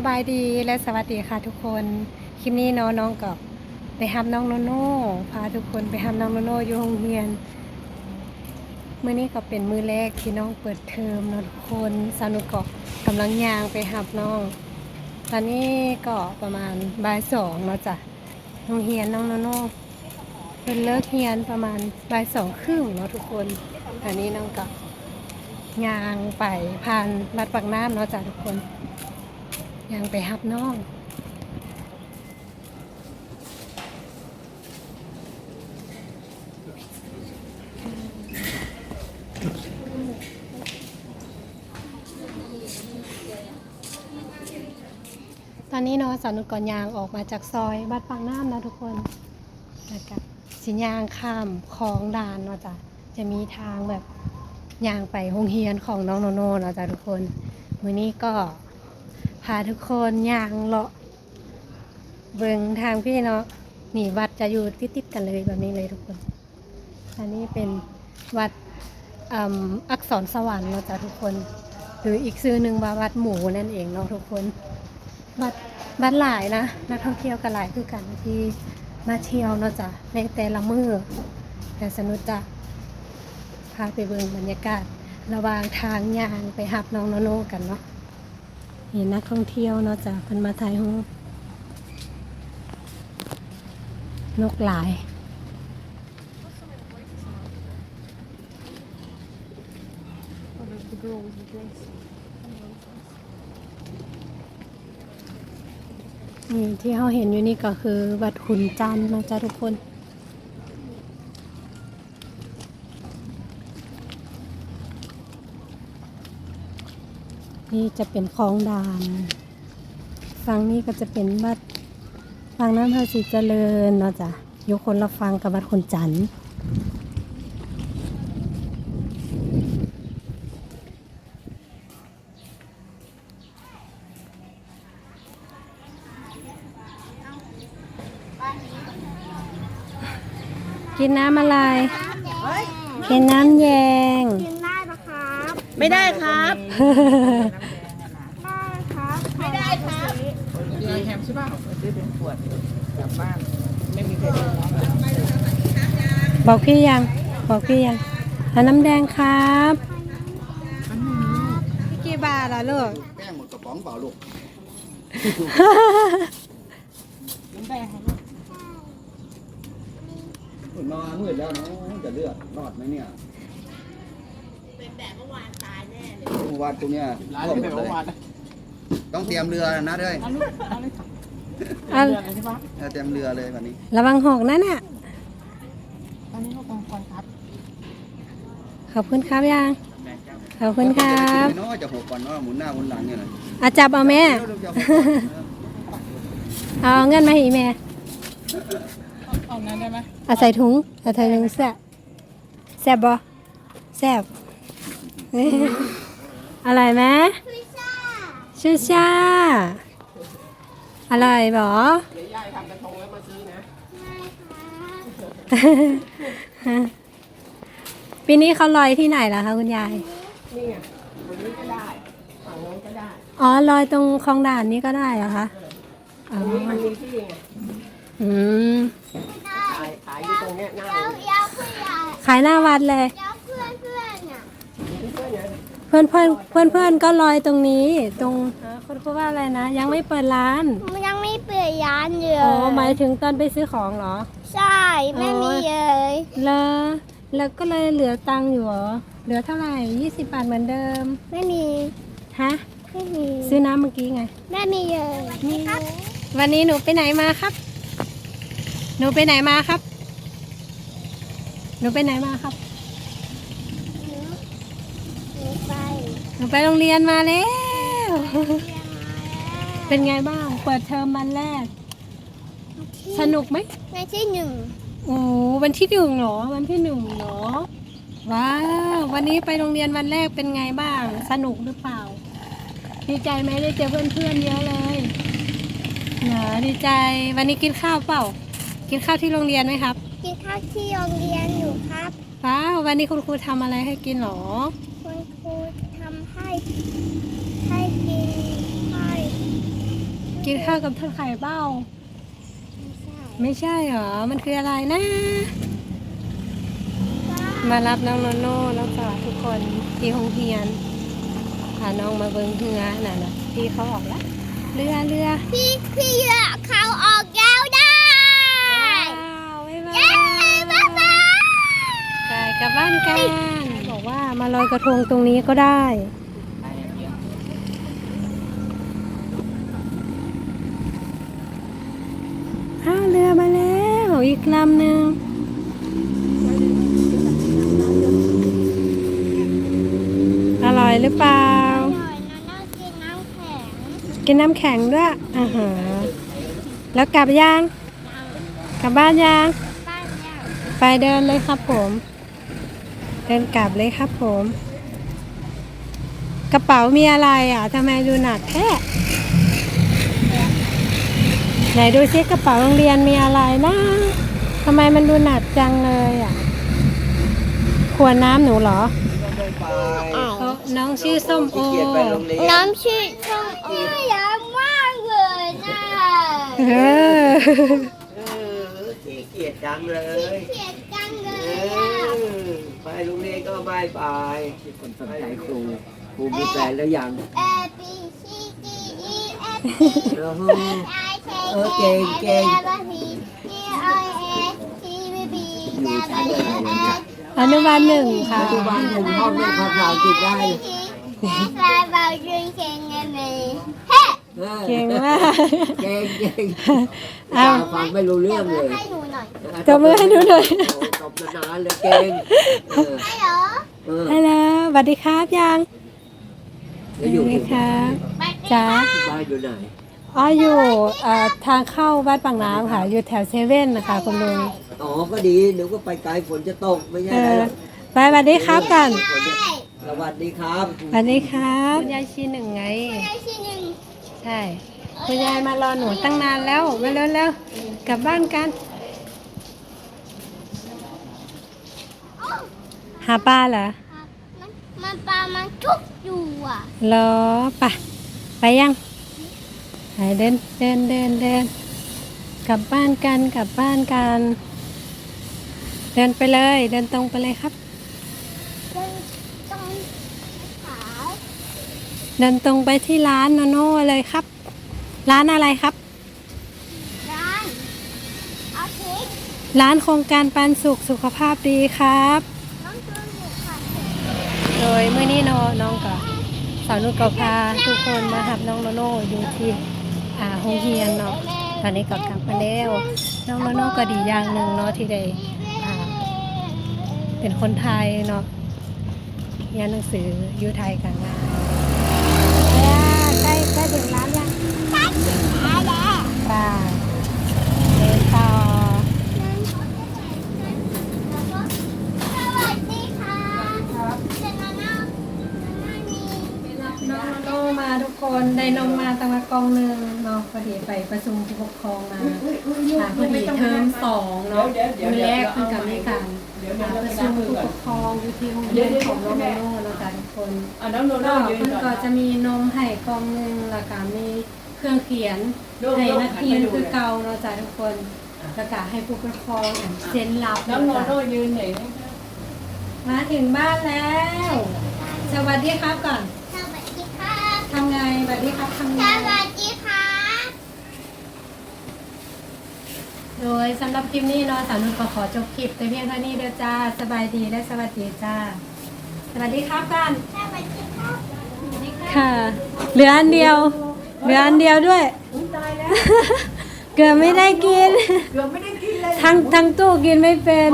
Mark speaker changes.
Speaker 1: สบายดีและสวัสดีค่ะทุกคนคลิปนี้น้องน้องกับไปหับน้องโนโน่พาทุกคนไปหับน้องโนโน่อยู่โรงเรียนมื้อนี้ก็เป็นมือแรกที่น้องเปิดเทอมนะทุกคนสนุกก็กำลังยางไปหับน้อง ตอนนี้ก็ประมาณบ่ายสองเนาะจ้ะโรงเรียนน้องโนโน่เป็นเลิกเรียนประมาณบ่ายสองครึ่งเนาะทุกคนตอนนี้น้องก็ยางไปผ่านวัดปากน้ำเนาะจ้ะทุกคน ยังไปฮับน้องตอนนี้เนาะสานุก่อนยางออกมาจากซอยบัดปางน้ำนะทุกคนแล้วก็สิยางข้ามคลองดานเนาะจ้ะจะมีทางแบบยางไปโรงเรียนของน้องโนโน่เนาะจ้ะทุกคน มื้อนี้ก็ พาทุกคนย่างเลาะ เบิงทางพี่เนาะนี่วัดจะอยู่ติดๆกันเลยแบบนี้เลยทุกคน อันนี้เป็นวัดอ,อักษรสวรรค์เนาะจ้ะทุกคน หรืออีกชื่อหนึ่งว่าวัดหมูนั่นเองเนาะทุกคนวัดวัดหลายนะนักท่องเที่ยวก็หลายคือกันที่มาเที่ยวเนาะจ้ะในแต่ละมือแต่สนุกจ้ะพาไปเบิงบรรยากาศ ระหว่างทางย่างไปหับน้องโนโน่กันเนาะ เห็นนักท่องเที่ยวเนาะจ้ะเพิ่นมาถ่ายรูปนกหลายนี่ที่เขาเห็นอยู่นี่ก็คือวัดขุนจันทร์นาะจ้ะทุกคน นี่จะเป็นคลองดานฝั่งนี้ก็จะเป็นวัดฝั่งน้ำพระศรีเจริญเนาะจ้ะอยู่คนละฟังกับวัดคนจันทร์กินน้ำอะไร กินน้ำแยง
Speaker 2: ไม่
Speaker 3: ได้ครับ
Speaker 2: ได้ครับ ไม่ได้ครับ
Speaker 3: เดือนแฮมใช่ป่ะซื้อเป็นขวดกลับบ้าน ไม่มีใครเดินแล้ว
Speaker 1: บอกพี่ยัง บอกพี่ยังเอาน้ำแดงครับพี่กี่บาทล่ะลูก
Speaker 4: แป้งหมดกระป๋องเปล่าลูก
Speaker 3: น้ำแดง
Speaker 4: นอนมืดแล้วเนาะจะเลือดรอดไหมเนี่ย
Speaker 3: เป็นแบบเมื่อวานตายแน่เลย
Speaker 4: เมื่อวานตรงเนี้ยท่วมหมดเลยต้องเตรียมเรือนะด้วย
Speaker 3: เอาลูกเอาเลย
Speaker 1: อัน
Speaker 3: เดือนอะไรใช่ปะ
Speaker 4: เออเตรียมเรือเลยวันนี้
Speaker 1: ระวังหอกนั่นน่ะ
Speaker 3: ตอนนี้เขากองก่อนครับ
Speaker 1: ขอบคุณครับยังขอบคุณครับ
Speaker 4: เนาะจะหกก่อนเนาะหมุนหน้าหมุนหลังเนี่ยนะ
Speaker 1: อาจับเอาแม่
Speaker 4: เดี๋ยวจะหกก่อน
Speaker 1: เอาเงินมาให้อีแม่
Speaker 3: เอานั้นได้ไหม
Speaker 1: เอาใส่ถุงเอาใส่ถุงแซ่บแซ่บบ่แซ่บ อร่อยไหมชื่อชาอร่อยบ่
Speaker 3: เดี๋ยวยายทำกระทงแล้วมาซื้อนะ
Speaker 1: ปีนี้เขาลอยที่ไหนล่ะคะคุณยาย
Speaker 3: นี่ไงตรงนี้ก็ได้ฝั่งโน้นก็ได้
Speaker 1: อ๋อลอยตรงคลองด่านนี้ก็ได้เหรอคะอ๋อ
Speaker 3: ตรงนี้มันมีที่ไง
Speaker 1: อืม
Speaker 3: ขายขายอยู่ตรงเนี้ยหน้า
Speaker 2: แล้ว
Speaker 3: โรงเรียน
Speaker 2: ยาวเพื่อน
Speaker 1: ขายหน้าวัดเลย พื่อนเพื่อนเพื่อนเพื่อนก็ลอยตรงนี้ ตรงอ่าคุณครูว่าอะไรนะ ยังไม่เปิดร้าน
Speaker 2: มันยังไม่เปิดร้านเลย
Speaker 1: อ๋อหมายถึงตอนไปซื้อของเหรอ
Speaker 2: ใช่ไม่มีเลย
Speaker 1: แล้วแล้วก็เลยเหลือตังค์อยู่เหรอ เหลือเท่าไหร่ยี่สิบบาทเหมือนเดิม
Speaker 2: ไม่มี
Speaker 1: ฮะ
Speaker 2: ไม่มี
Speaker 1: ซื้อน้ำเมื่อกี้ไง
Speaker 2: ไม่มีเลยนี่ครับ
Speaker 1: วันนี้หนูไปไหนมาครับ หนูไปไหนมาครับ หนูไปไหนมาครับ
Speaker 2: หนูหนูไป
Speaker 1: หนูไปโรงเรียนมาแล้ว
Speaker 2: เรียนมาแล้ว
Speaker 1: เป็นไงบ้าง เปิดเทอมวันแรก สนุกไหม
Speaker 2: ในที่หนึ่ง
Speaker 1: โอ้วันที่หนึ่งเหรอ วันที่หนึ่งเหรอ ว้าว วันนี้ไปโรงเรียนวันแรกเป็นไงบ้าง สนุกหรือเปล่า ดีใจไหมได้เจอเพื่อนๆเยอะเลยเหรอดีใจ วันนี้กินข้าวเปล่า กินข้าวที่โรงเรียนไหมครับ
Speaker 2: กินข้าวที่โรงเรียนอยู่ครับ
Speaker 1: ว้าว วันนี้คุณครูทำอะไรให้กินเหรอ
Speaker 2: คุณครูทำ ให้ให้กินให้
Speaker 1: กินข้าวกับทอดไข่เบ้า ไม่ใช่เหรอ มันคืออะไรนะ มารับน้องโนโน่แล้วก็ทุกคนที่โรงเรียนพาน้องมาเบิ่งเรือน่ะนะที่เขาออกแล้วเรือเรือ
Speaker 2: พี่พี่เหลือเขาออกแล้วได้
Speaker 1: ว้าวบ๊ายบา
Speaker 2: เย้
Speaker 1: ย
Speaker 2: บ๊ายบาย
Speaker 1: ไปกลับบ้านกันบอกว่ามาลอยกระทงตรงนี้ก็ได้ อ้าวเรือมาแล้ว อีกลำหนึ่งอร่อยหรือเปล่า
Speaker 2: หน่อยนะน่ากินน้ำแข็ง
Speaker 1: กินน้ำแข็งด้วยอ่าฮะแล้วกลับยัง กลับบ้านยัง
Speaker 2: บ้านเนี่ย
Speaker 1: ไปเดินเลยครับผม เดินกลับเลยครับผม กระเป๋ามีอะไรอะทำไมดูหนักแท้ ไหนดูซิกระเป๋าโรงเรียนมีอะไรนะทำไมมันดูหนักจังเลยอะ ขวดน้ำหนูเหรอเอ้าน้องชื่อส้มโอ
Speaker 4: เกียดไปโรงเรียน
Speaker 2: น้ำชื่อช่องน่ารักมากเลยนะ
Speaker 1: เออ
Speaker 4: เออขี้เกียจจังเลย
Speaker 2: เกลียดจังเล
Speaker 4: เอย
Speaker 2: อะ
Speaker 4: อไปโรงเรียนก็ไม่ไปคนสนใจครูครูมีแฟนแล้วยัง
Speaker 2: A B C D E F G
Speaker 4: เออ
Speaker 2: I K
Speaker 4: เออเก่งเก่ง
Speaker 2: L M N P I S T V B
Speaker 4: อยู่ชั้นอะไรเนี่ย
Speaker 1: อนุบาลหนึ่งค่ะ
Speaker 4: ปัจจุบันหนึ่งห้องไม่ภาษาอังกฤษได้
Speaker 2: แม่ปลาเบาจุนเก่งไงแม่เฮ้
Speaker 4: ออ
Speaker 1: เก่งมาก
Speaker 4: เก่งเก่ง
Speaker 1: เอา
Speaker 4: ฟังไม่รู้เรื่องเลย
Speaker 2: ให้หนูหน่อย
Speaker 1: ตบมือให้ดูหน่อย
Speaker 4: โตบนานๆเลยเก่งเออ
Speaker 2: ให้เหรอ
Speaker 4: เออ
Speaker 1: ฮัลโหลสวัสดีครับยัง
Speaker 4: แล้วอยู่
Speaker 1: สวัสดี
Speaker 4: ที่
Speaker 1: ครับ
Speaker 2: ไป
Speaker 1: จ๋า
Speaker 4: บ้านอยู่ไหน
Speaker 1: อ๋ออยู่เอ่อทางเข้าวัดปากน้ำค่ะ อยู่แถวเซเว่นนะคะคุณลุง
Speaker 4: อ๋อก็ดีเดี๋ยวก็ไปไกลฝนจะตกไม่ใช่
Speaker 1: เอ
Speaker 4: อะไร
Speaker 1: อ
Speaker 4: หรอก
Speaker 1: ไปสวัสดีครับกัน
Speaker 4: ฝนจะสวัสดีครับ
Speaker 1: สวัสดีครับคุณยายชีหนึ่งไง
Speaker 2: ได้ที่หนึ่ง
Speaker 1: ใช่ คุณยายมารอหนูตั้งนานแล้วมาเร็วเร็วกลับบ้านกัน หาปลาเหรอ
Speaker 2: ครับมันมันปลามันชุกอยู่อะ
Speaker 1: เหรอไปะไปยัง ไปเดินเดินเดินเดินกลับบ้านกันกลับบ้านกัน เดินไปเลย เดินตรงไปเลยครับ
Speaker 2: ต้นต้นขาว
Speaker 1: เดินตรงไปที่ร้านโนโน่เลยครับ ร้านอะไรครับ
Speaker 2: ร้านเอาพริก
Speaker 1: ร้านโครงการปันสุขสุขภาพดีครับ
Speaker 2: น้องตัวหมูค่ะ
Speaker 1: โดยเมื่อนี้โนน้องกับสาวนุชก็พาทุกคนมาหับน้องโนโน่อยู่ที่ อ่าโรงเรียนเนาะตอนนี้ก็กลับมาแล้วน้องโนโน่ก็ดีอย่างหนึ่งเนาะที่ได้อ่าเป็นคนไทยเนาะเรียนหนังสืออยู่ไทยกันงานใกล้ใกล้ถึงร้านยัง
Speaker 2: อะไร
Speaker 1: ป่า คนได้นมมาตั้งมากองหนึ่งเนาะพอดีไปประชุมผู้ปกครองมาอ่าพอดีเทอมสองเนาะมือแรกเพิ่งกับมีการอ่าประชุมผู้ปกครองอยู่ที่โรงเรียนของน้องโนโน่เนาะจ้ะทุกคน
Speaker 3: อะน้องโน
Speaker 1: ก็
Speaker 3: โน่ยืน
Speaker 1: เพิ่น
Speaker 3: ก่
Speaker 1: ก็
Speaker 3: อน
Speaker 1: จะมีนมให้กองหนึ่งแล้วก็มีเครื่องเขียนให้นักเรียนคือเก่าเนาะจ้ะทุกคนแล้วก็ให้ผู้ปกครองอะเซ็นรับ
Speaker 3: น้อง
Speaker 1: เนาะ
Speaker 3: โน
Speaker 1: จ้ะ
Speaker 3: โน่ยืนไหนอยนะคะ
Speaker 1: มาถึงบ้านแล้ว สวัสดีครับก่อน
Speaker 2: สวัสดีค่ะ
Speaker 1: ทำไงสวัสดีครับทำ
Speaker 2: ส
Speaker 1: ไง
Speaker 2: วัสดีค่ะ
Speaker 1: โดยสำหรับคลิปนี้เนาะสาวนุ่นก็ขอจบคลิปแต่เพียงเท่านี้เด้อจ้า สบายดีและสวัสดีจ้า สวัสดีครับกัน
Speaker 2: สวัสดีค่ะ
Speaker 1: ค่ะ เหลืออันเดียว เหลืออันเดียวด้วยเกือบไม่ได้กิน
Speaker 3: เกือบไม่ได้กินเลย
Speaker 1: ทั้งทั้งตู้กินไม่เป็น